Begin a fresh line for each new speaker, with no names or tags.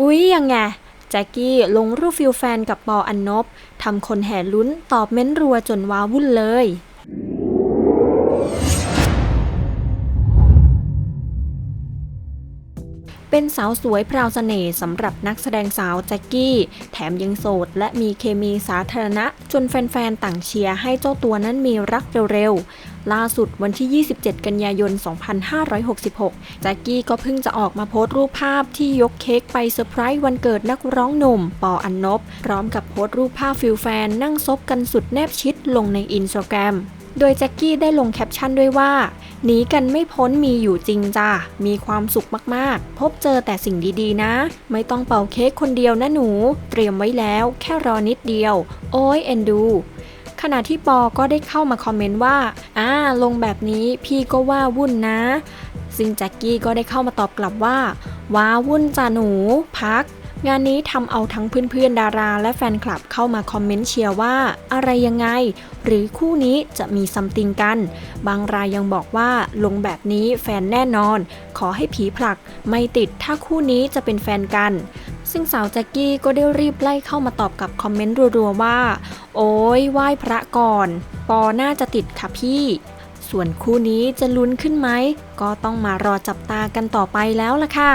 อุ๊ยยังไงแจ็กกี้ลงรูปฟิลแฟนกับปออันนบทำคนแห่ลุ้นตอบเม้นรัวจนว้าวุ่นเลยเป็นสาวสวยพราวเสน่ห์สำหรับนักแสดงสาวแจ็กกี้ แถมยังโสดและมีเคมีสาธารณะ จนแฟนๆ ต่างเชียร์ให้เจ้าตัวนั้นมีรักเร็วๆ ล่าสุดวันที่ 27 กันยายน 2566 แจ็กกี้ก็เพิ่งจะออกมาโพสต์รูปภาพที่ยกเค้กไปเซอร์ไพรส์วันเกิดนักร้องหนุ่ม ปออันนบ พร้อมกับโพสต์รูปภาพฟิลแฟนนั่งซบกันสุดแนบชิดลงในอินสตาแกรมโดยแจ็กกี้ได้ลงแคปชั่นด้วยว่าหนีกันไม่พ้นมีอยู่จริงจ้ามีความสุขมากๆ พบเจอแต่สิ่งดีๆนะ ไม่ต้องเป่าเค้กคนเดียวนะหนู เตรียมไว้แล้วแค่รอนิดเดียว โอ้ยเอ็นดู ขณะที่ปอก็ได้เข้ามาคอมเมนต์ว่าอ่าลงแบบนี้พี่ก็ว่าวุ่นนะ ซึ่งแจ็คกี้ก็ได้เข้ามาตอบกลับว่า ว้าวุ่นจ้าหนู พักงานนี้ทำเอาทั้งเพื่อนๆ ดาราและแฟนคลับเข้ามาคอมเมนต์เชียร์ว่า อะไรยังไง หรือคู่นี้จะมีซัมติงกัน บางรายยังบอกว่าลงแบบนี้แฟนแน่นอน ขอให้ผีผลัก ไม่ติดถ้าคู่นี้จะเป็นแฟนกัน ซึ่งสาวแจ็กกี้ก็ได้รีบไล่เข้ามาตอบกับคอมเมนต์รัวๆว่า โอ้ยไหว้พระก่อน ปอน่าจะติดค่ะพี่ ส่วนคู่นี้จะลุ้นขึ้นไหม ก็ต้องมารอจับตากันต่อไปแล้วล่ะค่ะ